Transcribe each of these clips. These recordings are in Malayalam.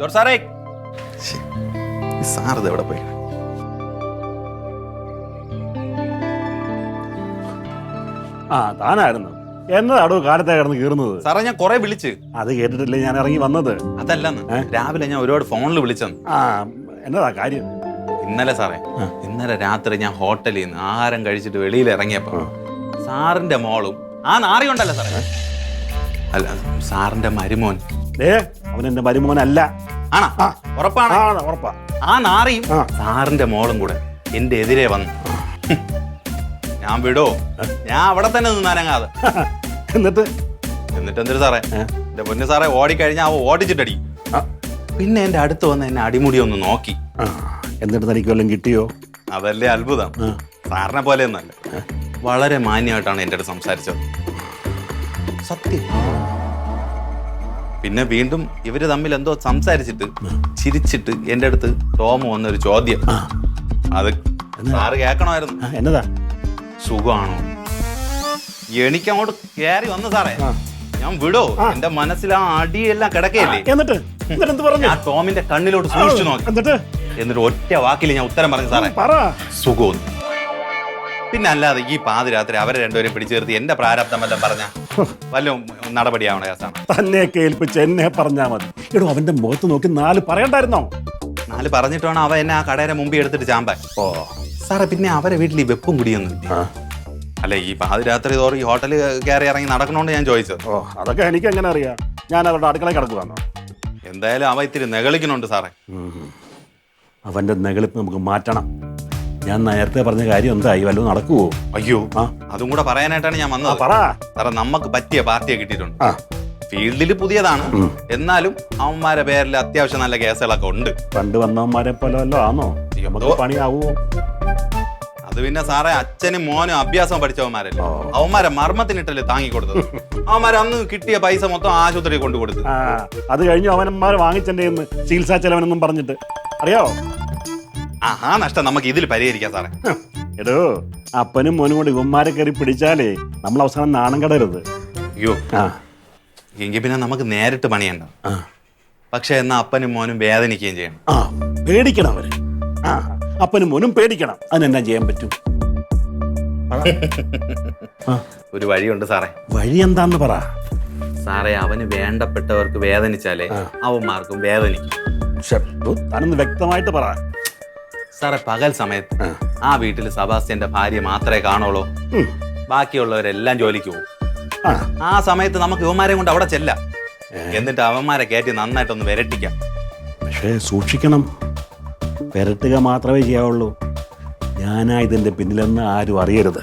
ജോർജ് സാറേ ഇത് എവിടെ പോയി? ആ താനായിരുന്നു. എന്നതാടോ കാലത്തെ കിടന്ന് കീറുന്നത്? സാറേ ഞാൻ കുറെ വിളിച്ച്. അത് കേട്ടിട്ടില്ലേ ഞാൻ ഇറങ്ങി വന്നത്? അതല്ലെന്ന്. രാവിലെ ഞാൻ ഒരുപാട് ഫോണിൽ വിളിച്ചെന്ന്. ആ എന്നതാ കാര്യം? ഇന്നലെ സാറേ ഇന്നലെ രാത്രി ഞാൻ ഹോട്ടലിൽ നിന്ന് ആഹാരം കഴിച്ചിട്ട് വെളിയിൽ ഇറങ്ങിയപ്പോ സാറിന്റെ മോളും ആ നാറി ഉണ്ടല്ലോ സാറേ അല്ല സാറിന്റെ മരുമോൻ. ദേ അവൻ എന്റെ മരുമോനല്ല. ആണാ? ആ. ഉറപ്പാണ്. ആ ഉറപ്പാ. ആ നാറിയും. ആ. സാറിന്റെ മോളും കൂടെ എന്റെ എതിരെ വന്നു. ഞാൻ വിടോ. ഞാൻ അവിടെ തന്നെ നിന്നാനങ്ങാതെ എന്നിട്ട്? എന്നിട്ട് എന്തൊരു സാറേ? ഏ? എന്റെ പൊന്നു സാറേ ഓടിക്കഴിഞ്ഞാൽ അവ ഓടിച്ചിട്ടടി. ആ, പിന്നെ എന്റെ അടുത്ത് വന്ന് എന്നെ അടിമുടി ഒന്ന് നോക്കി. ആ, എന്നിട്ട് തനിക്ക് വല്ലതും കിട്ടിയോ? അതല്ലേ അത്ഭുതം. ആ. സാറിനെ പോലെയൊന്നല്ല വളരെ മാന്യമായിട്ടാണ് എന്റെ അടുത്ത് സംസാരിച്ചത്. സത്യം. പിന്നെ വീണ്ടും ഇവർ തമ്മിൽ എന്തോ സംസാരിച്ചിട്ട് ചിരിച്ചിട്ട് എന്റെ അടുത്ത് ടോം വന്ന ഒരു ചോദ്യം അത് സാറ് കേൾക്കണമായിരുന്നു. എന്നതാ? സുഖമാണോ? എനിക്കങ്ങോട്ട് കയറി വന്നു സാറേ. ഞാൻ വിടോ. എന്റെ മനസ്സിൽ ആ അടിയെല്ലാം കിടക്കയില്ലേ? എന്നിട്ട്? എന്നിട്ട് പറഞ്ഞു? ആ ടോമിന്റെ കണ്ണിലോട്ട് സൂക്ഷിച്ചു നോക്കി. എന്നിട്ട്? എന്നിട്ട് ഒറ്റ വാക്കിൽ ഞാൻ ഉത്തരം പറഞ്ഞു സാറേ. പറ. സുഖവും പിന്നെ അല്ലാതെ ഈ പാതിരാത്രി അവരെ രണ്ടുപേരും പിടിച്ചു നിർത്തി എന്റെ പ്രാരാബ്ദമെല്ലാം പറഞ്ഞ? വല്ല നടപടിയാവണ കേസാണ് തന്നെ കേൾപ്പിച്ച് എന്നെ പറഞ്ഞാ മതി. എടോ അവന്റെ മുഖത്ത് നോക്കി നാല് പറയണ്ടായിരുന്നോ? നാല് പറഞ്ഞിട്ട് വേണം അവ എന്നെ ആ കടയുടെ മുമ്പിൽ എടുത്തിട്ട് ചാമ്പാൻ. ഓ. സാറേ പിന്നെ അവരെ വീട്ടിൽ ഈ വെപ്പും കുടിയൊന്നും? അല്ല ഈ പാതിരാത്രി തോറും ഈ ഹോട്ടലിൽ കയറി ഇറങ്ങി നടക്കണോണ്ട് ഞാൻ ചോദിച്ചത്. ഓ അതൊക്കെ എനിക്ക് എങ്ങനെ അറിയാം? ഞാൻ അവരുടെ അടുക്കളയിൽ കിടക്കുവാന്നോ? എന്തായാലും അവ ഇത്തിരി നെകളിക്കണുണ്ട് സാറേ. അവന്റെ നെകളിപ്പ് നമുക്ക് മാറ്റണം. ഞാൻ നേരത്തെ പറഞ്ഞ കാര്യം എന്തായി? വല്ലതും നടക്കുവോ? അയ്യോ ആ. അതും കൂടെ പറയാനായിട്ടാണ് ഞാൻ വന്നത്. പറ. സാറേ നമുക്ക് പറ്റിയ പാർട്ടിയെ കിട്ടിയിട്ടുണ്ട്. ആ. ഫീൽഡിൽ പുതിയതാണ്. എന്നാലും അവന്മാരെ പേരിൽ അത്യാവശ്യം നല്ല കേസുകളൊക്കെ ഉണ്ട്. പണ്ട് വന്നവന്മാരെ പോലെ വല്ലോ ആണോ നമുക്ക് പണിയാവോ? അത് പിന്നെ സാറേ അച്ഛനും മോനും അഭ്യാസം പഠിച്ചവന്മാരല്ലേ. അവന്മാരെ മർമ്മത്തിനിട്ടല്ലേ താങ്ങി കൊടുത്തത് അവന്മാരെ അന്ന് കിട്ടിയ പൈസ മൊത്തം ആശുപത്രി കൊണ്ടു കൊടുത്തു അത് കഴിഞ്ഞു അവനന്മാരെ വാങ്ങിച്ചെന്റെ ചികിത്സാ ചെലവനെന്നും പറഞ്ഞിട്ട്. അറിയാവോ? ആ ആ നഷ്ടം നമുക്ക് ഇതിൽ പരിഹരിക്കാം സാറേ. എടോ അപ്പനും മോനും കൂടി ഇവന്മാരെ കയറി പിടിച്ചാലേ നമ്മൾ അവസാനം നാണം കടരുത്. അയ്യോ. ആ. എങ്കിൽ പിന്നെ നമുക്ക് നേരിട്ട് പണിയണ്ട. ആ. പക്ഷെ എന്നാ അപ്പനും മോനും വേദനിക്കുകയും ചെയ്യണം. ആ പേടിക്കണം അവർ. ആ അപ്പനും മോനും പേടിക്കണം. അതിനെന്നാ ചെയ്യാൻ പറ്റും? ആ. ഒരു വഴിയുണ്ട് സാറേ. വഴി എന്താന്ന് പറ. സാറേ അവന് വേണ്ടപ്പെട്ടവർക്ക് വേദനിച്ചാലേ. അവന്മാർക്കും വേദനിക്കും. ശ്ശെ, ഡോ, താനൊന്ന് വ്യക്തമായിട്ട് പറ. സാറേ പകൽ സമയത്ത് ആ. വീട്ടിൽ സബാസ്റ്റ്യന്റെ ഭാര്യ മാത്രമേ കാണുള്ളൂ. ബാക്കിയുള്ളവരെല്ലാം ജോലിക്ക് പോകും. ആ. ആ സമയത്ത് നമുക്ക് യുവമാരെ കൊണ്ട് അവിടെ ചെല്ല. എന്നിട്ട് അവന്മാരെ കയറ്റി നന്നായിട്ടൊന്ന് വിരട്ടിക്കാം. പക്ഷേ സൂക്ഷിക്കണം. വിരട്ടുക മാത്രമേ ചെയ്യാവുള്ളൂ. ഞാനാ ഇതിന്റെ പിന്നിലെന്ന് ആരും അറിയരുത്.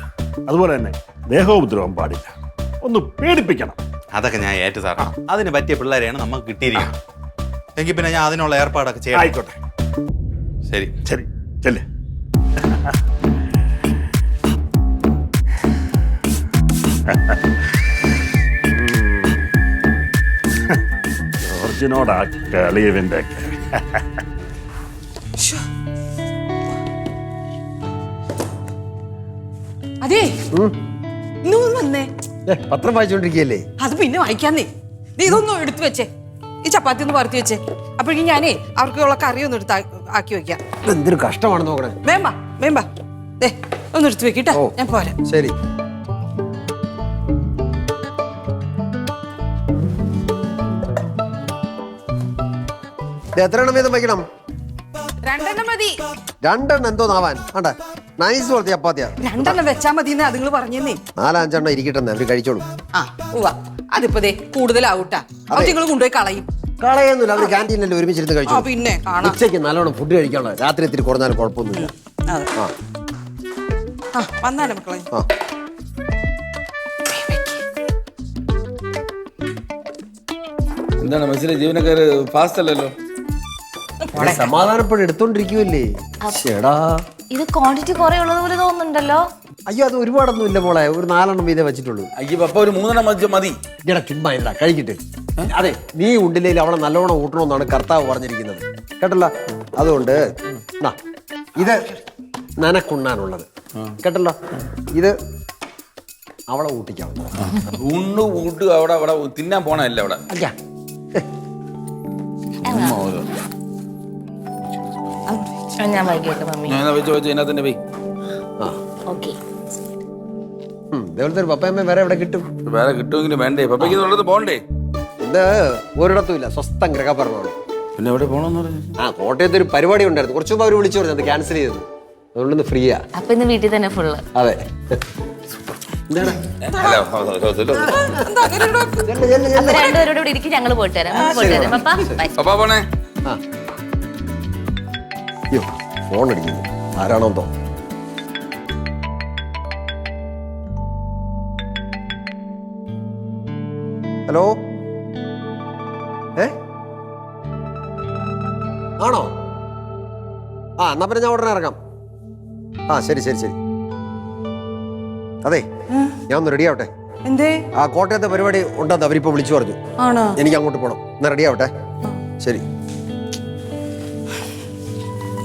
അതുപോലെ തന്നെ ദേഹോപദ്രവം പാടില്ല. ഒന്ന് പേടിപ്പിക്കണം. അതൊക്കെ ഞാൻ ഏറ്റു സാറ. അതിന് പറ്റിയ പിള്ളേരെയാണ് നമുക്ക് കിട്ടിയിരിക്കുന്നത്. എങ്കിൽ പിന്നെ ഞാൻ അതിനുള്ള ഏർപ്പാടൊക്കെ ചെയ്യാം ആയിക്കോട്ടെ. ശരി. ശരി. ചെല്ലേ ജോർജിനോടാ കളിയവന്റെ അതെ. വന്നേ. പത്രം വായിച്ചോണ്ടിരിക്കല്ലേ അത് പിന്നെ വായിക്കാന്നേ. നീ ഇതൊന്നും എടുത്തു വെച്ചേ. ഈ ചപ്പാത്തി ഒന്ന് പറത്തി വെച്ചേ. അപ്പോഴേക്കും ഞാനേ അവർക്കുള്ള കറി ഒന്ന് എടുത്ത് ആക്കി വെക്കാം. എന്തൊരു കഷ്ടമാണ് നോക്കണേ. വേമ്പ വേമ്പ ദേ ഒന്ന് എടുത്തു വെക്കിട്ടാ ഞാൻ പോരാ. ശരി. എത്ര എണ്ണം വീതം വയ്ക്കണം? രണ്ടെണ്ണം മതി. രണ്ടെണ്ണം എന്തോ നാവാൻ ആണ്ട നൈസ് പോലത്തെ ചപ്പാത്തിയാ. രണ്ടെണ്ണം വെച്ചാ മതി അതുങ്ങൾ പറഞ്ഞേ നാലഞ്ചെണ്ണം ഇരിക്കട്ടെ അവർ കഴിച്ചോളൂ. ആ ഉവ്വ. അതിപ്പോ ദേ കൂടുതലാവൂട്ടാ. അത്. നിങ്ങൾ കൊണ്ടുപോയി കളയും. കളയൊന്നുമില്ല അവർ ക്യാന്റീനിൽ ഒരുമിച്ചിരുന്ന് ആ കഴിച്ചു പിന്നെ കാണാം. ഉച്ചയ്ക്ക് നല്ലോണം ഫുഡ് കഴിക്കാനുള്ള. രാത്രി ഇത്തിരി കുറഞ്ഞാലും കുഴപ്പമൊന്നുമില്ല. ആ. ആ വന്നാലേ മക്കളെ. ആ. എന്താണ് മനസ്സിലെ ജീവനക്കാര് ഫാസ്റ്റ് അല്ലല്ലോ? സമാധാനപ്പെട്ട് എടുത്തോണ്ടിരിക്കുവല്ലേ? ചേടാ ഇത് ക്വാണ്ടിറ്റി കുറെ ഉള്ളത് പോലെ തോന്നുന്നുണ്ടല്ലോ. അയ്യോ അത് ഒരുപാടൊന്നും ഇല്ല മോളെ. ഒരു നാലെണ്ണം വീതേ വെച്ചിട്ടുള്ളൂ. അയ്യോ അപ്പൊ ഒരു മൂന്നെണ്ണം മതി. മതി ഇടാ ചുമ്മാ കഴിക്കട്ടെ കഴിക്കിട്ട്. അതെ നീ ഉണ്ടില്ലെങ്കിൽ അവളെ നല്ലോണം ഊട്ടണമെന്നാണ് കർത്താവ് പറഞ്ഞിരിക്കുന്നത്. കേട്ടല്ലോ? അതുകൊണ്ട് നാ, ഇത് നനക്കുണ്ണാനുള്ളത്. കേട്ടല്ലോ? ഇത് അവളെ ഊട്ടിക്കാവുന്നത് ഉണ്ണു ഊട്ട് അവിടെ അവിടെ തിന്നാൻ പോണല്ലേ അവിടെ? അല്ല. ആ, ഞാൻ വൈകിട്ട് മമ്മി. ഞാൻ വെച്ച് വെച്ച് ഇതിനകത്ത് പോയി ആ. ഓക്കെ. ഉം, ഇതേപോലത്തെ ഒരു പപ്പയമ്മ വേറെ എവിടെ കിട്ടും? വേറെ കിട്ടുമെങ്കിലും വേണ്ടേ? പപ്പയ്ക്ക് ഉള്ളത് പോണ്ടേ? ഇത് ഒരിടത്തും ഇല്ല സ്വസ്ഥം ഗ്രഹപർവമാണ് പിന്നെ എവിടെ പോണെന്ന് പറഞ്ഞു? ആ കോട്ടയത്ത് ഒരു പരിപാടി ഉണ്ടായിരുന്നു. കുറച്ചു മുമ്പ് അവർ വിളിച്ചു പറഞ്ഞു അത് ക്യാൻസൽ ചെയ്തു. അതുകൊണ്ട് ഫ്രീയാ അപ്പൊ ഇന്ന് വീട്ടിൽ തന്നെ ഫുള്ള് അതെ. എന്താണ്. അപ്പൊ രണ്ടുപേരോട് കൂടി ഇരിക്കും ഞങ്ങൾ പോയിട്ട് വരാം. നമുക്ക് പോയിട്ട് വരാം. പപ്പ ബൈ പപ്പാ പോണേ. ആ. അയ്യോ ഫോൺ അടിക്കുന്നു. ആരാണോ ഹലോ? ആണോ? ആ എന്നാ പിന്നെ ഞാൻ ഉടനെ ഇറങ്ങാം. ആ ശരി ശരി ശരി. അതെ ഞാൻ ഒന്ന് റെഡി ആവട്ടെ. എന്തേ? ആ കോട്ടയത്തെ പരിപാടി ഉണ്ടെന്ന് അവരിപ്പോ വിളിച്ചു പറഞ്ഞു. ആണോ? എനിക്ക് അങ്ങോട്ട് പോണം. എന്നാ റെഡി ആവട്ടെ. ശരി.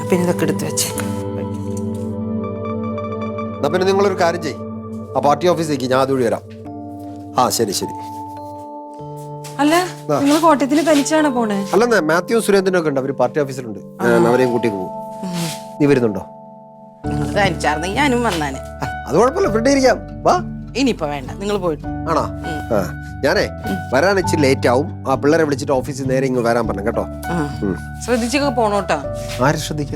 പിന്നെ ഇതൊക്കെ എടുത്തു വെച്ചേ. എന്നാ പിന്നെ നിങ്ങളൊരു കാര്യം ചെയ് ആ പാർട്ടി ഓഫീസിലേക്ക് ഞാൻ അതുവഴി വരാം. ആ ശരി ശരി. അല്ല നിങ്ങൾ കോട്ടയത്തിന് തനിച്ചാണ് പോണേ? അല്ലെന്നേ മാത്യു സുരേന്ദ്രനൊക്കെ ഉണ്ട്. അവർ പാർട്ടി ഓഫീസിലുണ്ട്. ഞാൻ അവരെയും കൂട്ടി പോകും. നീ വരുന്നുണ്ടോ? നിങ്ങൾ തനിച്ചാർന്നെങ്കിൽ ഞാനും വന്നാനെ. അത് കുഴപ്പമില്ല. ഫ്രണ്ട് ഇരിക്കാം. വാ. ഇനിയിപ്പോ വേണ്ട. നിങ്ങൾ പോയിട്ട് ആണോ? ആ ഞാനേ വരാൻ ഇച്ചിരി ലേറ്റ് ആവും. ആ പിള്ളേരെ വിളിച്ചിട്ട് ഓഫീസിൽ നേരെ ഇങ്ങ് വരാൻ പറഞ്ഞു കേട്ടോ. ശ്രദ്ധിച്ചൊക്കെ പോണോട്ടോ ആരെ ശ്രദ്ധിക്ക?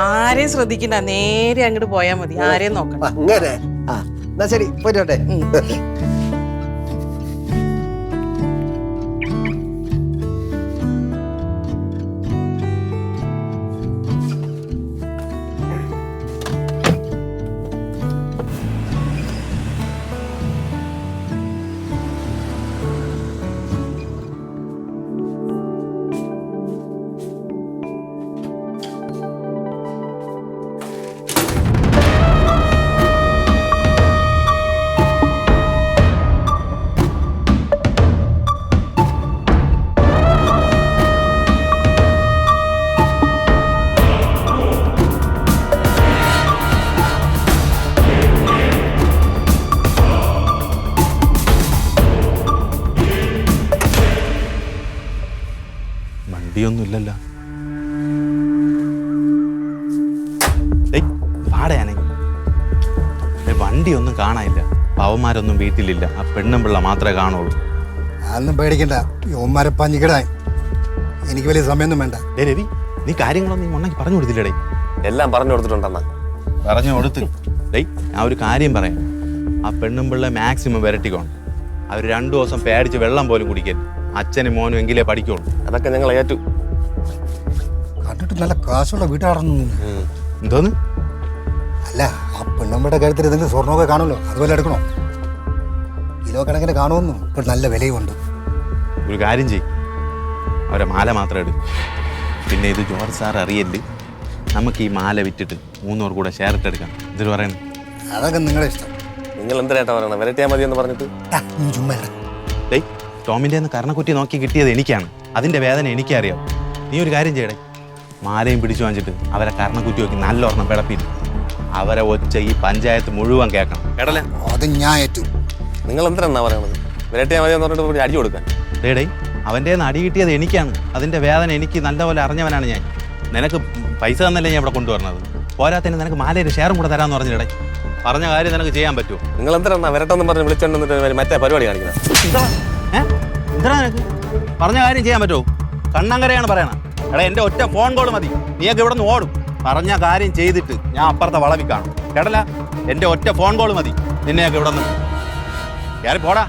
ആരെയും ശ്രദ്ധിക്കണ്ട. നേരെ അങ്ങോട്ട് പോയാ മതി. ആരെയും നോക്കണ്ട. അങ്ങനെ. ആ എന്നാ ശരി. പോയിട്ടെ വണ്ടിയൊന്നും ഇല്ലല്ലോ വണ്ടി ഒന്നും വണ്ടിയൊന്നും കാണാനില്ല. പാവന്മാരൊന്നും വീട്ടിലില്ല. ആ പെണ്ണും പിള്ള മാത്രമേ കാണുള്ളൂ. അതൊന്നും പേടിക്കണ്ട. യോന്മാരെ പഞ്ഞിക്കിടാൻ. എനിക്ക് വലിയ സമയമൊന്നും വേണ്ട. ഡേ രവി നീ കാര്യങ്ങളൊന്നും ഉണ്ടെങ്കിൽ പറഞ്ഞു കൊടുത്തില്ലടേ എല്ലാം പറഞ്ഞു കൊടുത്തിട്ടുണ്ടെന്നാ. പറഞ്ഞു കൊടുത്ത്. ഡേ ഞാൻ ഒരു കാര്യം പറയാം. ആ പെണ്ണും പിള്ള മാക്സിമം വിരട്ടിക്കോണം അവർ രണ്ടു ദിവസം പേടിച്ച് വെള്ളം പോലും കുടിക്കരുത്. അച്ഛനും മോനും എങ്കിലേ പഠിക്കുള്ളൂ. അതൊക്കെ ഞങ്ങൾ ഏറ്റു കണ്ടിട്ട് നല്ല കാശുള്ള വീട്ടാണെന്ന് എന്തോന്ന്? അല്ല ആ പെണ്ണമ്മയുടെ കാര്യത്തിൽ എന്തെങ്കിലും സ്വർണമൊക്കെ കാണുമല്ലോ? അതുപോലെ എടുക്കണോ? കിലോ കണക്കിന് കാണുമെന്നും ഇപ്പോൾ നല്ല വിലയുമുണ്ട്. ഒരു കാര്യം ചെയ് അവരെ മാല മാത്രം എടുക്കും. പിന്നെ ഇത് ജോർജ് സാർ അറിയല്ലേ? നമുക്ക് ഈ മാല വിറ്റിട്ട് മൂന്നൂർ കൂടെ ഷെയർട്ട് എടുക്കാം. ഇതിൽ പറയണം? അതൊക്കെ നിങ്ങളുടെ ഇഷ്ടം. നിങ്ങൾ എന്തിനായിട്ടാ പറയണം? വിരട്ടിയാ മതി എന്ന് പറഞ്ഞിട്ട്? ആ, നീ ചുമ്മാ ടോമിന്റെ കർണക്കുറ്റി നോക്കി കിട്ടിയത് എനിക്കാണ്. അതിന്റെ വേദന എനിക്കറിയാം. നീ ഒരു കാര്യം ചെയ്യടേ. മാലയും പിടിച്ചു വാങ്ങിച്ചിട്ട് അവരെ കർണക്കുറ്റി നോക്കി നല്ലോർണം പിടപ്പില്ല അവരെ ഒച്ച ഈ പഞ്ചായത്ത് മുഴുവൻ കേൾക്കണം. കേട്ടല്ലേ അത് ഞാൻ ഏറ്റു. നിങ്ങൾ എന്തിനാ പറയണത്? വിരട്ടിയാ മതി എന്ന് പറഞ്ഞിട്ട് പോയി അടി കൊടുക്കാൻ. ഡേടേ അവന്റെ അടി കിട്ടിയത് എനിക്കാണ്. അതിന്റെ വേദന എനിക്ക് നല്ലപോലെ അറിഞ്ഞവനാണ് ഞാൻ. നിനക്ക് പൈസ തന്നല്ലേ ഞാൻ ഇവിടെ കൊണ്ടുവരണത്? പോരാത്തതിന് നിനക്ക് മാലയുടെ ഷെയറും കൂടെ തരാമെന്ന് പറഞ്ഞിടേ പറഞ്ഞ കാര്യം നിനക്ക് ചെയ്യാൻ പറ്റുമോ? നിങ്ങൾ എന്തിനാ വിരട്ടെന്ന് പറഞ്ഞ് വിളിച്ചോണ്ടിട്ട് മറ്റേ പരിപാടി കാണിക്കുന്നത്? എന്താ? നിനക്ക്? പറഞ്ഞ കാര്യം ചെയ്യാൻ പറ്റുമോ? കണ്ണങ്കരയാണ് പറയണ. എടാ എന്റെ ഒറ്റ ഫോൺ കോൾ മതി. നീയൊക്കെ ഇവിടെ നിന്ന് ഓടും. പറഞ്ഞ കാര്യം ചെയ്തിട്ട് ഞാൻ അപ്പുറത്തെ വളവിൽ കേട്ടല്ല? എന്റെ ഒറ്റ ഫോൺ കോൾ മതി. നിന്നെയൊക്കെ ഇവിടെ നിന്ന് കയറി പോടാ.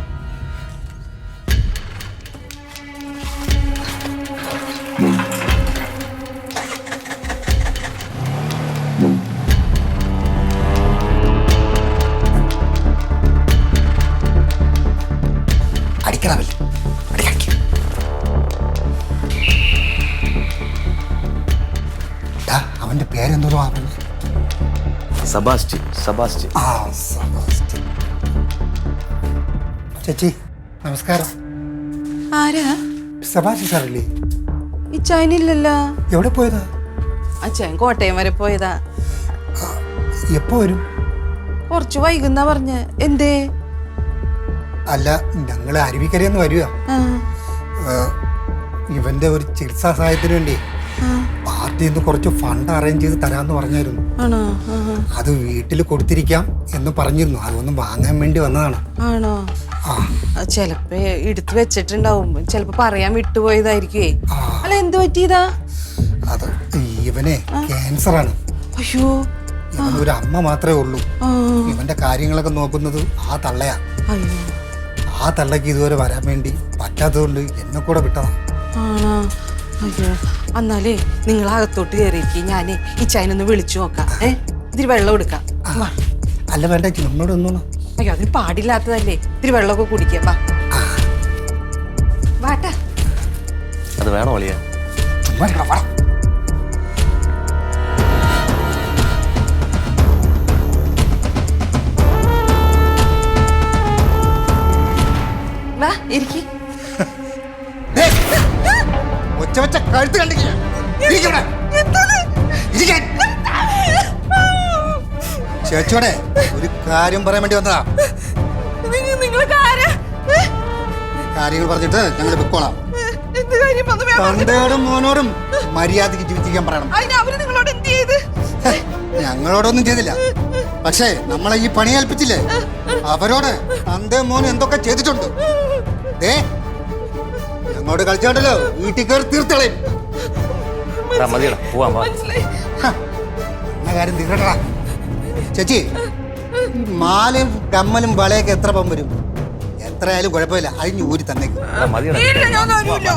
അവന്റെ പേരെന്തോ പറഞ്ഞു സബാസ്റ്റി സബാസ്റ്റി ആ സെബാസ്റ്റ്യൻ. ചേച്ചി നമസ്കാരം. ആരാ? സബാസ്റ്റി സാറല്ലേ? ഈ ചൈനയില്ലല്ലോ എവിടെ പോയതാ? അച്ഛൻ കോട്ടയം വരെ പോയതാ. എപ്പോ വരും? കുറച്ച് വൈകുന്ന പറഞ്ഞ്. എന്തേ? അല്ല ഞങ്ങൾ അരുവിക്കരയെന്ന് വരുക ആ, ഇവന്റെ ഒരു ചികിത്സാ സഹായത്തിന് വേണ്ടി. നിന്ന് കുറച്ച് ഫണ്ട് അറേഞ്ച് ചെയ്ത് തരാന്ന് പറഞ്ഞായിരുന്നു. ആണോ? ആഹാ. അത് വീട്ടിൽ കൊടുത്തിരിക്കാം എന്ന് പറഞ്ഞിരുന്നു. അതൊന്നും വാങ്ങാൻ വേണ്ടി വന്നതാണ്. ആണോ? ആ. ആ, ചെലപ്പോ എടുത്ത് വെച്ചിട്ടുണ്ടാവും. ചെലപ്പോ പറയാൻ വിട്ടുപോയതായിരിക്കുവേ. അല്ല എന്ത് പറ്റിയതാ? അത് ഇവനെ ക്യാൻസറാണ് അയ്യോ. ഇവന് ഒരു അമ്മ മാത്രമേ ഉള്ളൂ. ആ, ഇവന്റെ കാര്യങ്ങളൊക്കെ നോക്കുന്നത് ആ തള്ളയാ. അയ്യോ. ആ തള്ളക്ക് ഇതുവരെ വരാൻ വേണ്ടി പറ്റാത്തതുകൊണ്ട് എന്നെ കൂടെ വിട്ടതാ. ആണോ? അയ്യോ എന്നാലേ നിങ്ങൾ അകത്തോട്ട് കയറിയിരിക്കും. ഞാൻ ഈ ചൈനൊന്ന് വിളിച്ചു നോക്കാം. ഏ? ഇതിരി വെള്ളം എടുക്കാം. വാ. അല്ല വേണ്ട ചേച്ചി നമ്മളോട് ഒന്നോളാം അയ്യോ അതിന് പാടില്ലാത്തതല്ലേ. ഇതിരി വെള്ളമൊക്കെ കുടിക്കാം. വാ. വാട്ടാ. അത് വേണോ അളിയ? വാ. ഇരിക്കി. വെച്ച കഴുത്ത്. ഇരിക്കാൻ. ചേച്ചിയോടെ ഒരു കാര്യം പറയാൻ വേണ്ടി വന്നതാ. കാര്യങ്ങൾ പറഞ്ഞിട്ട് ഞങ്ങൾ വേ- തന്തയോടും മോനോടും മര്യാദയ്ക്ക് ജീവിക്കാൻ പറയണം. ഞങ്ങളോടൊന്നും ചെയ്തില്ല. പക്ഷേ നമ്മളെ ഈ പണി ഏൽപ്പിച്ചില്ലേ? അവരോട് തന്തയും മോനും എന്തൊക്കെ ചെയ്തിട്ടുണ്ട്? ദേ ഞങ്ങളോട് കളിച്ചോണ്ടല്ലോ. വീട്ടിൽ കയറി തീർത്തളയും മതിയടാ പോവാൻ വാ. മനസ്സിലായി. എന്ന കാര്യം തീർക്കട്ടാ ചേച്ചി ഈ മാലയും കമ്മലും വളയൊക്കെ എത്ര പം വരും? എത്രയായാലും കുഴപ്പമില്ല. അതിന് ഊരി തന്നേക്ക്. എടാ, മതിയടാ. ഇല്ല ഞാൻ തരൂല.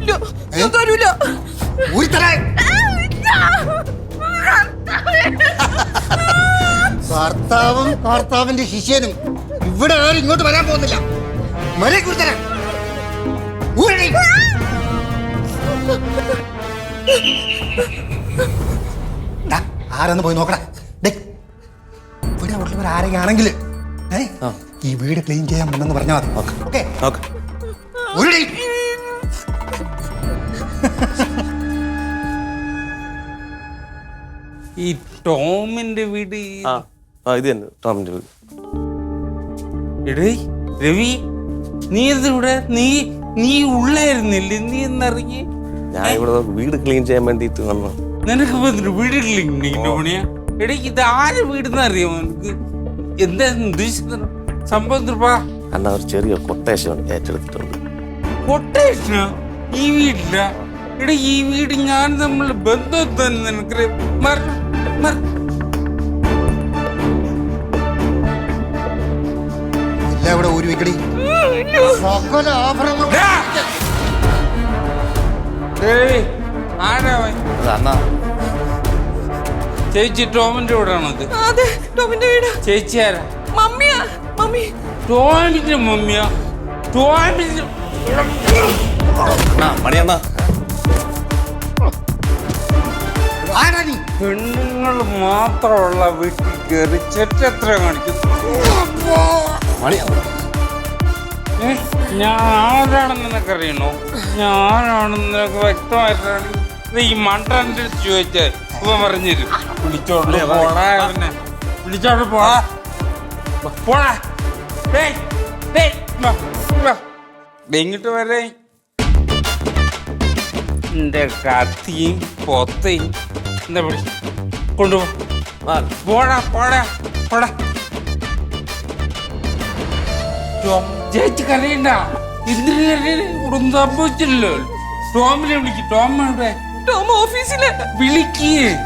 ഇല്ല ഞാൻ തരൂല. ഊരി തരാൻ. ഭർത്താവും. ഭർത്താവിന്റെ ശിഷ്യനും ഇവിടെ ആരും ഇങ്ങോട്ട് വരാൻ പോകുന്നില്ല. മലയെ കുറിച്ചരാൻ ഊരടി. ആരെന്ന് പോയി നോക്കടാ. ഡേ ഇവിടെ ഉള്ളവർ ആരെയാണെങ്കിൽ ഏ ഈ വീട് ക്ലീൻ ചെയ്യാൻ വന്നെന്ന് പറഞ്ഞാൽ മതി. ഓക്കെ. നോക്ക് ഈ ടോമിന്റെ വീട് ആ ആ ഇത് തന്നെ ടോമിന്റെ വീട്. എടേ രവി നീ ഇതിവിടെ നീ നീ ഉള്ളായിരുന്നില്ലേ? നീ എന്നറിഞ്ഞ് ഞാൻ ഇവിടെ വീട് ക്ലീൻ ചെയ്യാൻ വേണ്ടിട്ട് വന്നു നിനക്ക് വീട് വീടില്ലേ പണിയാ എടീ ഇത് ആര് വീടുന്ന അറിയാമോ നിനക്ക്? എന്താ ഉദ്ദേശിക്കുന്നത് സംഭവം അണ്ണ ഒരു ചെറിയ കൊട്ടേഷൻ ഏറ്റെടുത്തിട്ടുണ്ട്. കൊട്ടേഷനോ ഈ വീട്ടില എടാ ഈ വീട് ഞാൻ നമ്മൾ ബന്ധം തന്നെ നിനക്കറിയാം മറ. മറ ഇവിടെ ഊരി വെക്കടി. സകല ആഭരണങ്ങളും ചേച്ചി ടോമിന്റെ വീടാണത് അതെ ടോമിന്റെ വീട്. ചേച്ചി ആരാ? മമ്മിയാ മമ്മി. ടോമിന്റെ മമ്മിയാ? ടോമിന്റെ മണിയണ്ണ പെണ്ണുങ്ങൾ മാത്രമുള്ള വീട്ടിൽ കയറി ചെറ്റത്ര ഏ, ഞാൻ ആരാണെന്ന് നിനക്കറിയണോ? ഞാൻ ആരാണെന്ന് നിനക്ക് വ്യക്തമായിട്ടാണ്. ഇത് ഈ മണ്ടന്റെ അടുത്ത് ചോദിച്ചേ. ഇവ പറഞ്ഞുതരും. വിളിച്ചോണ്ട് പോടാ പിന്നെ വിളിച്ചോണ്ട് പോടാ. പോടാ. ഇങ്ങോട്ട് വരെ. എന്റെ കത്തിയും പൊത്തയും. എന്താ വിളി കൊണ്ടുപോ പോടാ പോടാ പോടാ. ജയിച്ച് കരയണ്ട. എന്തിനു കരയണേ ഒന്നും സംഭവിച്ചില്ലല്ലോ. ടോമിനെ വിളിക്ക്. ടോം ടോം ഓഫീസിലെ. വിളിക്ക്.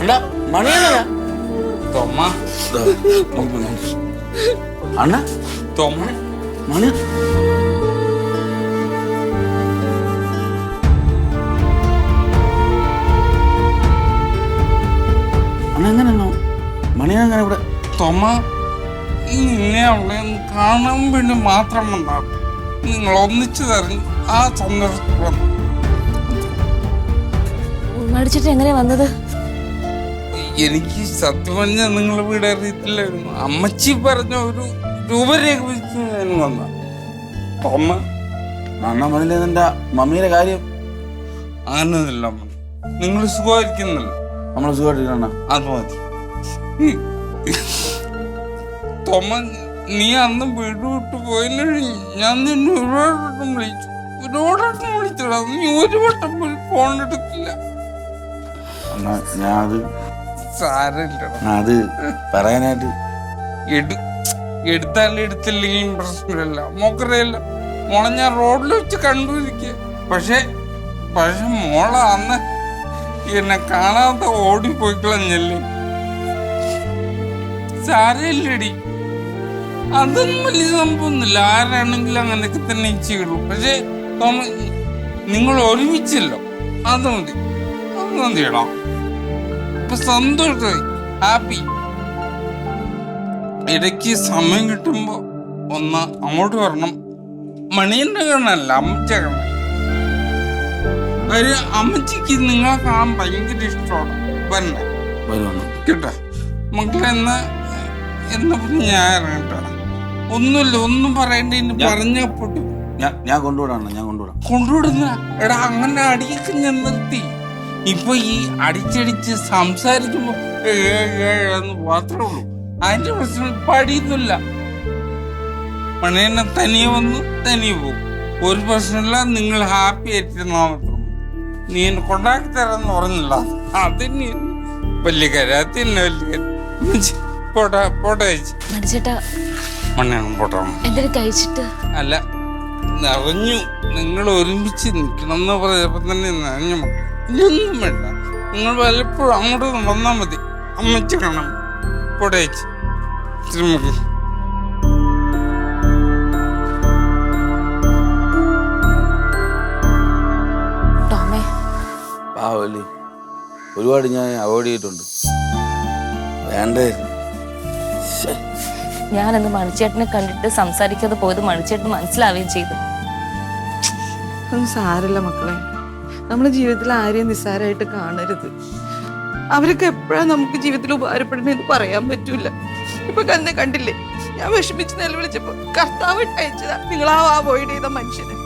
അണ്ണ മണിയണ്ണയാ തൊമ്മ. അണ്ണ തൊമ്മ. മണി. അണ്ണ എങ്ങനെയാണോ മണിയണ്ണ ഇവിടെ? തൊമ്മ നിന്നെ അവളെ കാണാൻ വേണ്ടി മാത്രം വന്നാണ് നിങ്ങൾ ഒന്നിച്ചു തരഞ്ഞ് ആ വന്നു മടിച്ചിട്ട് എങ്ങനെ വന്നത്? എനിക്ക് സത്യം പറഞ്ഞാൽ നിങ്ങളെ വീട് അറിയത്തില്ലായിരുന്നു അമ്മച്ചി പറഞ്ഞ ഒരു രൂപരേഖ വെച്ച് ഞാൻ വന്ന. അമ്മ നന്ന മണിയിലെ നിന്റെ മമ്മിയുടെ കാര്യം? അങ്ങനൊന്നുമില്ല അമ്മ. നിങ്ങൾ സുഖമായിരിക്കുന്നില്ല. നമ്മൾ സുഖമായിരിക്കണ അത് മതി. തൊമ്മ നീ അന്ന് വീട് വിട്ട് പോയില്ലേ ഞാൻ നിന്നെ ഒരുപാട് വട്ടം വിളിച്ചു. ഒരുപാട് വട്ടം വിളിച്ചടാ. നീ ഒരു വട്ടം പോലും ഫോൺ എടുത്തില്ല. ഞാൻ അത് സാരമില്ലടാ. അത് പറയാനായിട്ട് എടു എടുത്താലും എടുത്തില്ലെങ്കിലും പ്രശ്നമില്ല മോക്കറിയല്ല. മോളെ ഞാൻ റോഡിൽ വെച്ച് കണ്ടുപിടിക്കുക. പക്ഷേ പക്ഷെ മോള അന്ന് എന്നെ കാണാതെ ഓടിപ്പോയി കളഞ്ഞല്ലേ സാരമില്ലടി. അതൊന്നും വലിയ സംഭവമൊന്നുമില്ല. ആരാണെങ്കിലും അങ്ങനെയൊക്കെ തന്നെ ചെയ്യുള്ളൂ പക്ഷെ നിങ്ങൾ ഒരുമിച്ചല്ലോ. അത് മതി. അത് മതിയടാ. ഇപ്പൊ സന്തോഷമായി ഹാപ്പി. ഇടയ്ക്ക് സമയം കിട്ടുമ്പോ ഒന്ന് അങ്ങോട്ട് വരണം. മണീന്റെ കണ്ണല്ല അമ്മച്ച കണ്ണ. ഒരു അമ്മച്ചിക്ക് നിങ്ങളെ കാണാൻ ഭയങ്കര ഇഷ്ടമാണ്. വരണേ കേട്ടോ? മക്കളെ എന്ന് ഞാൻ ഇറങ്ങട്ടെ ഒന്നുമില്ല ഒന്നും പറയണ്ട പറഞ്ഞ പൊട്ടി ഞാൻ കൊണ്ടുവിടാണ് ഞാൻ കൊണ്ടുവിടാം. കൊണ്ടുവിടുന്ന? എടാ അങ്ങനെ അടിയൊക്കെ ഞാൻ നിർത്തി. ഇപ്പൊ ഈ അടിച്ചടിച്ച് സംസാരിക്കുമ്പോ മാത്രമേ ഉള്ളൂ. അതിന്റെ പ്രശ്നം ഇപ്പൊ അടിയൊന്നുമില്ല മണേനെ തനിയെ വന്നു തനിയെ പോകും ഒരു പ്രശ്നമില്ല നിങ്ങൾ ഹാപ്പി ആയിട്ടിരുന്നാ മാത്രം മതി. നീ എന്നെ കൊണ്ടാക്കി തരാന്ന് പറഞ്ഞില്ല. അതിന് വലിയ കാര്യം അത് തന്നെ വലിയ കാര്യം. പോട്ടെ പോട്ടെ ചേച്ചി. പോട്ടെ. കഴിച്ചിട്ട്? അല്ല നിറഞ്ഞു. നിങ്ങൾ ഒരുമിച്ച് നിൽക്കണം എന്ന് പറഞ്ഞപ്പോ തന്നെ നിറഞ്ഞു ഇനിയൊന്നും വേണ്ട. നിങ്ങൾ വല്ലപ്പോഴും അങ്ങോട്ട് വന്നാൽ മതി. അമ്മച്ച് കാണാം പോടേച്ച് ശ്രീമുഖി ടോമേ. പാവല്ലേ ഒരുപാട് ഞാൻ അവോയ്ഡ് ചെയ്തിട്ടുണ്ട്. വേണ്ടായിരുന്നു. ഞാനന്ന് മണിച്ചേട്ടനെ കണ്ടിട്ട് സംസാരിക്കാതെ പോയത് മണിച്ചേട്ടൻ മനസ്സിലാവുകയും ചെയ്തു. ഒന്നും സാരല്ല മക്കളെ. നമ്മുടെ ജീവിതത്തിൽ ആരെയും നിസ്സാരമായിട്ട് കാണരുത്. അവരൊക്കെ എപ്പോഴാണ് നമുക്ക് ജീവിതത്തിൽ ഉപകാരപ്പെടുന്നതെന്ന് പറയാൻ പറ്റൂല. ഇപ്പൊ കന്നെ കണ്ടില്ലേ? ഞാൻ വിഷമിച്ച് നിലവിളിച്ചപ്പോ കർത്താവ് അയച്ചതാ. നിങ്ങൾ അവോയ്ഡ് ചെയ്ത മനുഷ്യനെ.